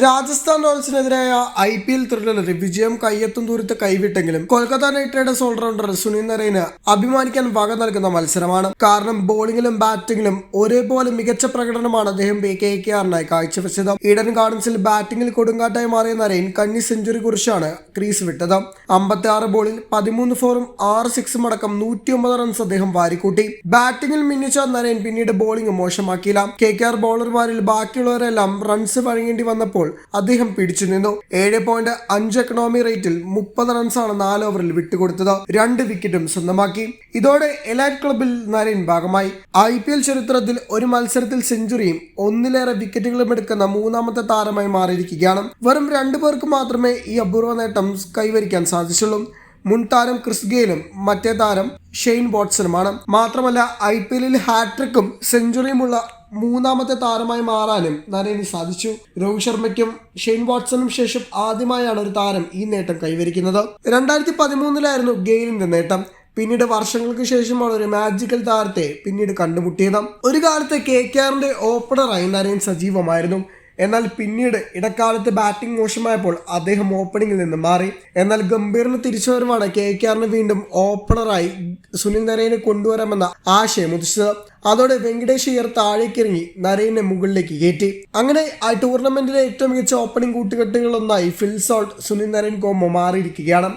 രാജസ്ഥാൻ റോയൽസിനെതിരായ I P L ത്രില്ലറിൽ വിജയം കയ്യെത്തും ദൂരത്ത് കൈവിട്ടെങ്കിലും Kolkata Knight Riders allrounder Sunil Narine അഭിമാനിക്കാൻ വക നൽകുന്ന മത്സരമാണ്. കാരണം ബോളിംഗിലും ബാറ്റിംഗിലും ഒരേപോലെ മികച്ച പ്രകടനമാണ് അദ്ദേഹം ബി കെ കെ ആറിനായി കാഴ്ചവെച്ചത്. ഈഡൻ ഗാർഡൻസിൽ ബാറ്റിംഗിൽ കൊടുങ്കാറ്റായി മാറിയ നരേൻ കന്നി സെഞ്ചുറി കുറിച്ചാണ് ക്രീസ് വിട്ടത്. അമ്പത്തി ആറ് ബോളിൽ പതിമൂന്ന് ഫോറും ആറ് സിക്സും അടക്കം നൂറ്റിയൊമ്പത് റൺസ് അദ്ദേഹം വാരിക്കൂട്ടി. ബാറ്റിംഗിൽ മിന്നിച്ച നരൈൻ പിന്നീട് ബോളിംഗ് മോശമാക്കിയില്ല. കെ കെ ആർ ബോളർമാരിൽ ബാക്കിയുള്ളവരെല്ലാം റൺസ് വഴങ്ങേണ്ടി വന്നപ്പോൾ അദ്ദേഹം പിടിച്ചു നിന്നു. ഏഴ് പോയിന്റ് അഞ്ച് എക്കണോമി റേറ്റിൽ മുപ്പത് റൺസാണ് നാല് ഓവറിൽ വിട്ടുകൊടുത്തത്. രണ്ട് വിക്കറ്റും സ്വന്തമാക്കി. ഇതോടെ എലൈറ്റ് ക്ലബിൽ നരേൻ ഭാഗമായി. ഐ പി എൽ ചരിത്രത്തിൽ ഒരു മത്സരത്തിൽ സെഞ്ചുറിയും ഒന്നിലേറെ വിക്കറ്റുകളും എടുക്കുന്ന മൂന്നാമത്തെ താരമായി മാറിയിരിക്കുകയാണ്. വെറും രണ്ടു പേർക്ക് മാത്രമേ ഈ അപൂർവ നേട്ടം കൈവരിക്കാൻ സാധിച്ചുള്ളൂ. മുൻ താരം ക്രിസ് ഗെയിലും മറ്റേ താരം ഷെയ്ൻ വാട്സണുമാണ്. മാത്രമല്ല ഐ പി എല്ലിൽ ഹാട്രിക്കും സെഞ്ചുറിയുമുള്ള മൂന്നാമത്തെ താരമായി മാറാനും നരേന് സാധിച്ചു. രോഹിത് ശർമ്മയ്ക്കും ഷെയ്ൻ വാട്സണും ശേഷം ആദ്യമായാണ് ഒരു താരം ഈ നേട്ടം കൈവരിക്കുന്നത്. രണ്ടായിരത്തി പതിമൂന്നിലായിരുന്നു ഗെയിലിന്റെ നേട്ടം. പിന്നീട് വർഷങ്ങൾക്ക് ശേഷമാണ് ഒരു മാജിക്കൽ താരത്തെ പിന്നീട് കണ്ടുമുട്ടിയത്. ഒരു കാലത്ത് കെ കെ ആറിന്റെ ഓപ്പണറായി നരേൻ സജീവമായിരുന്നു. എന്നാൽ പിന്നീട് ഇടക്കാലത്ത് ബാറ്റിംഗ് മോശമായപ്പോൾ അദ്ദേഹം ഓപ്പണിംഗിൽ നിന്ന് മാറി. എന്നാൽ ഗംഭീറിന് തിരിച്ചുവരവാണ് കെ. കെ. ആറിന് വീണ്ടും ഓപ്പണറായി സുനിൽ നരേനെ കൊണ്ടുവരാമെന്ന ആശയം ഉദിച്ചത്. അതോടെ വെങ്കടേഷ് അയ്യർ താഴേക്കിറങ്ങി നരയനെ മുകളിലേക്ക് കയറ്റി. അങ്ങനെ ആ ടൂർണമെന്റിലെ ഏറ്റവും മികച്ച ഓപ്പണിംഗ് കൂട്ടുകെട്ടുകളൊന്നായി ഫിൽ സോൾട്ട് സുനിൽ നരേൻ കോമോ മാറിയിരിക്കുകയാണ്.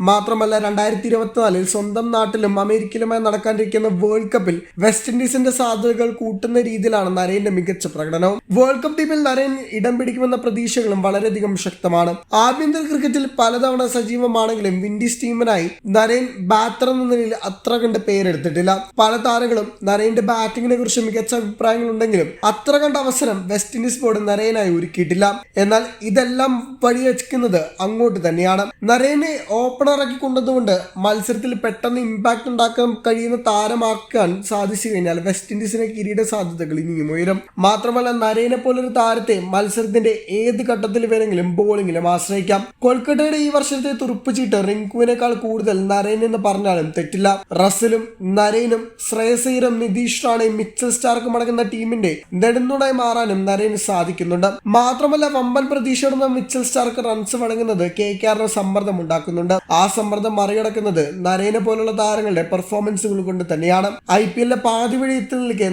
മാത്രമല്ല രണ്ടായിരത്തി ഇരുപത്തിനാലിൽ സ്വന്തം നാട്ടിലും അമേരിക്കയിലുമായി നടക്കാനിരിക്കുന്ന വേൾഡ് കപ്പിൽ വെസ്റ്റ് ഇൻഡീസിന്റെ സാധ്യതകൾ കൂട്ടുന്ന രീതിയിലാണ് നരേന്റെ മികച്ച പ്രകടനവും. വേൾഡ് കപ്പ് ടീമിൽ നരേൻ ഇടം പിടിക്കുമെന്ന പ്രതീക്ഷകളും വളരെയധികം ശക്തമാണ്. ആഭ്യന്തര ക്രിക്കറ്റിൽ പലതവണ സജീവമാണെങ്കിലും വിൻഡീസ് ടീമിനായി നരേൻ ബാറ്റർ എന്ന നിലയിൽ അത്ര കണ്ട് പേരെടുത്തിട്ടില്ല. പല താരങ്ങളും നരേന്റെ ബാറ്റിങ്ങിനെ കുറിച്ച് മികച്ച അഭിപ്രായങ്ങളുണ്ടെങ്കിലും അത്ര കണ്ട അവസരം വെസ്റ്റ് ഇൻഡീസ് ബോർഡ് നരേനായി ഒരുക്കിയിട്ടില്ല. എന്നാൽ ഇതെല്ലാം വഴിവെക്കുന്നത് അങ്ങോട്ട് തന്നെയാണ്. നരേനെ ഓപ്പണറാക്കി കൊണ്ടതുകൊണ്ട് മത്സരത്തിൽ പെട്ടെന്ന് ഇമ്പാക്ട് ഉണ്ടാക്കാൻ കഴിയുന്ന താരമാക്കാൻ സാധിച്ചു കഴിഞ്ഞാൽ വെസ്റ്റ് ഇൻഡീസിനെ കിരീട സാധ്യതകൾ ഇനിയും ഉയരും. മാത്രമല്ല നരേനെ പോലൊരു താരത്തെ മത്സരത്തിന്റെ ഏത് ഘട്ടത്തിൽ വേണമെങ്കിലും ബോളിംഗിലും ആശ്രയിക്കാം. കൊൽക്കത്തയുടെ ഈ വർഷത്തെ തുറുപ്പുചീട്ട് റിങ്കുവിനേക്കാൾ കൂടുതൽ നരേൻ എന്ന് പറഞ്ഞാലും തെറ്റില്ല. റസലും നരേനും ശ്രേയസീറും നിതീഷ് റാണയും മിച്ചൽ സ്റ്റാർക്കും അടങ്ങുന്ന ടീമിന്റെ നെടുന്നുടായി മാറാനും നരേന് സാധിക്കുന്നുണ്ട്. മാത്രമല്ല വമ്പൻ പ്രതീക്ഷയോടെ മിച്ചൽ സ്റ്റാർക്ക് റൺസ് വഴങ്ങുന്നത് കെ കെ ആറിന് സമ്മർദ്ദം ഉണ്ടാക്കുന്നുണ്ട്. ആ സമ്മർദ്ദം മറികടക്കുന്നത് നരേനെ പോലുള്ള താരങ്ങളുടെ പെർഫോമൻസുകൾ കൊണ്ട് തന്നെയാണ്. ഐ പി എല്ലിലെ പാതി വഴി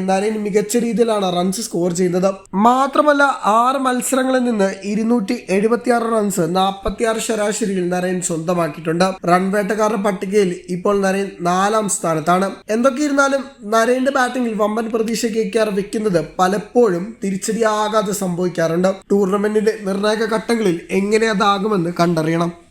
നരേൻ മികച്ച രീതിയിലാണ് റൺസ് സ്കോർ ചെയ്യുന്നത്. മാത്രമല്ല ആറ് മത്സരങ്ങളിൽ നിന്ന് ഇരുന്നൂറ്റി എഴുപത്തിയാറ് റൺസ് നാൽപ്പത്തിയാറ് ശരാശരിയിൽ നരേൻ സ്വന്തമാക്കിയിട്ടുണ്ട്. റൺ വേട്ടക്കാരുടെ പട്ടികയിൽ ഇപ്പോൾ നരേൻ നാലാം സ്ഥാനത്താണ്. എന്തൊക്കെയിരുന്നാലും നരേന്റെ ബാറ്റിംഗിൽ വമ്പൻ പ്രതീക്ഷ കേക്കാർ വെക്കുന്നത് പലപ്പോഴും തിരിച്ചടിയാകാതെ സംഭവിക്കാറുണ്ട്. ടൂർണമെന്റിന്റെ നിർണായക ഘട്ടങ്ങളിൽ എങ്ങനെ അതാകുമെന്ന് കണ്ടറിയണം.